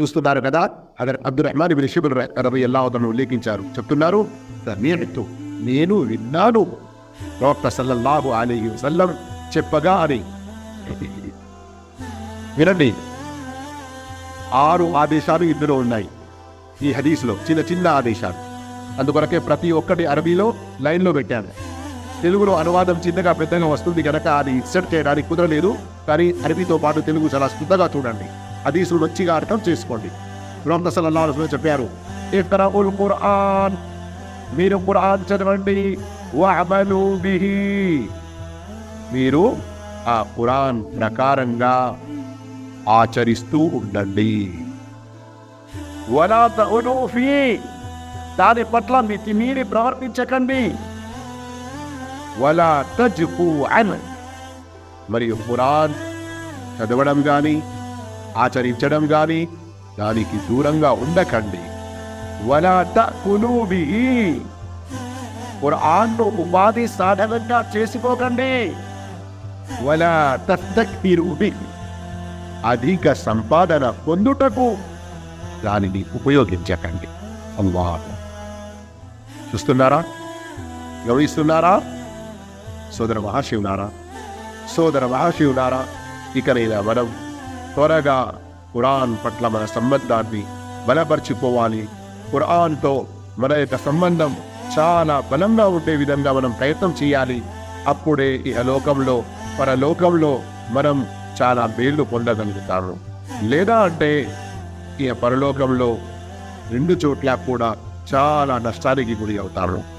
చూస్తున్నారు కదా? అదర్ అబ్దుల్ రెహమాన్ ఇబిన్ షిబుల్ రవి ఎలా అవుతాను ఉల్లేఖించారు. చెప్తున్నారు సమీఅతు నేను విన్నాను. ప్రవక్త సల్లల్లాహు అలీ వసల్లం చెప్పగా అని వినండి. ఆరు ఆదేశాలు ఇందులో ఉన్నాయి. ఈ హదీస్లో చిన్న చిన్న ఆదేశాలు. అందుకొరకే ప్రతి ఒక్కటి అరబీలో లైన్లో పెట్టాను. తెలుగులో అనువాదం చిన్నగా పెద్దగా వస్తుంది కనుక అది ఇన్సర్ట్ చేయడానికి కుదరలేదు. కానీ అరబీతో పాటు తెలుగు చాలా శ్రద్ధగా చూడండి. హదీసులు మంచిగా అర్థం చేసుకోండి. ప్రవక్త సల్లల్లాహు చెప్పారు. ఇక్రాఉల్ ఖురాన్ మీరు ఖురాన్ చదవండి. వఅమలు బిహి. మీరు ఆ ఖురాన్ ప్రకారంగా ఆచరిస్తూ ఉండండి. వలా తగులు ఫీ దాని పట్ల మితి మీరి ప్రవర్తించకండి. వలా తజ్కు అన్ మరియు ఖురాన్ చదవడం కానీ ఆచరించడం కానీ దానికి దూరంగా ఉండకండి. వలా ఖురాన్ను ఉపాధి సాధనంగా చేసుకోకండి. అధిక సంపాదన పొందుటకు దానిని ఉపయోగించకండి. అల్లాహ్. చూస్తున్నారా? గమనిస్తున్నారా? సోదర మహాశివునారా సోదర మహాశివునారా నేను మనం త్వరగా ఖురాన్ పట్ల మన సంబంధాన్ని బలపరుచుకోవాలి ఖురాన్తో మన యొక్క సంబంధం చాలా బలంగా ఉండే విధంగా మనం ప్రయత్నం చేయాలి. అప్పుడే ఈ లోకంలో పరలోకంలో మనం చాలా మేళ్ళు పొందగలుగుతాము. లేదా అంటే ఈ పరలోకంలో రెండు చోట్ల కూడా చాలా నష్టానికి గురి అవుతాము.